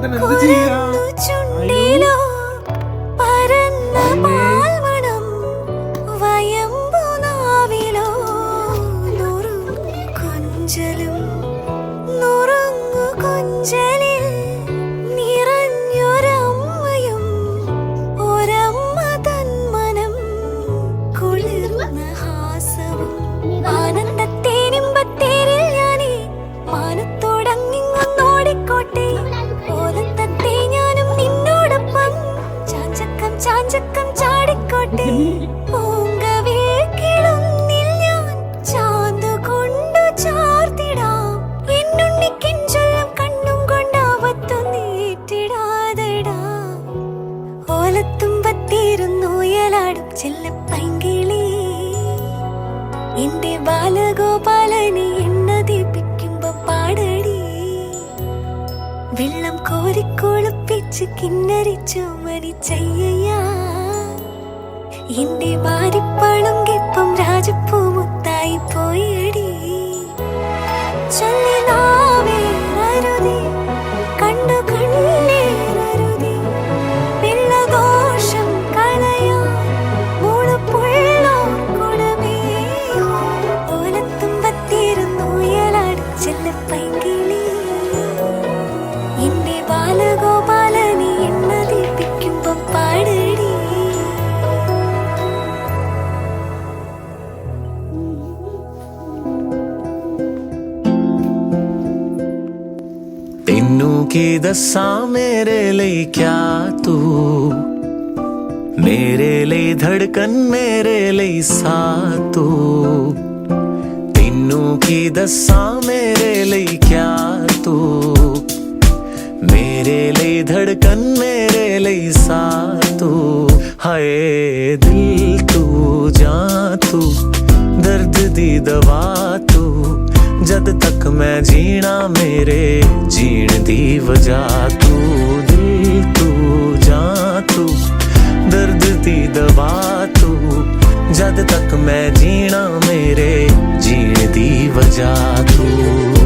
ചേട്ടൻ ചെയ്യാ? ചുണ്ടിലോ കൊഞ്ചലും നുറുങ്ങു കൊഞ്ചലും ഉയലാടും ചെല്ലപ്പൈങ്കിളി. എന്റെ ബാലഗോപാലനെ എണ്ണ ദീപിക്കുമ്പോ പാടടി. വെള്ളം കോരിക്കൊളുപ്പിച്ച് കിന്നരിച്ചു മരിച്ചയ്യ എന്റെ മാരിപ്പളുങ്കിപ്പം രാജപ്പൂ മുത്തായി പോയടി ਤੈਨੂੰ ਕੀ ਦੱਸਾਂ ਮੇਰੇ ਲਈ ਕਿਆ ਤੂੰ ਮੇਰੇ ਲਈ ਧੜਕਨ ਮੇਰੇ ਲਈ ਸਾਹ ਤੂੰ ਤੈਨੂੰ ਕੀ ਦੱਸਾਂ ਮੇਰੇ ਲਈ ਕਿਆ ਤੂੰ ਮੇਰੇ ਲਈ ਧੜਕਨ ਮੇਰੇ ਲਈ ਸਾਹ ਤੂੰ ਹਾਏ ਦਿਲ ਤੂੰ ਜਾਂ ਤੂੰ ਦਰਦ ਦੀ ਦਵਾ ਤੂੰ ਜਦ ਤੱਕ ਮੈਂ ਜੀਣਾ ਮੇਰੇ ਜੀਣ ਦੀ ਵਜ੍ਹਾ ਤੂੰ, ਦਿਲ ਤੂੰ ਜਾਂ ਤੂੰ, ਦਰਦ ਦੀ ਦਵਾ ਤੂੰ। ਜਦ ਤੱਕ ਮੈਂ ਜੀਣਾ ਮੇਰੇ ਜੀਣ ਦੀ ਵਜ੍ਹਾ ਤੂੰ।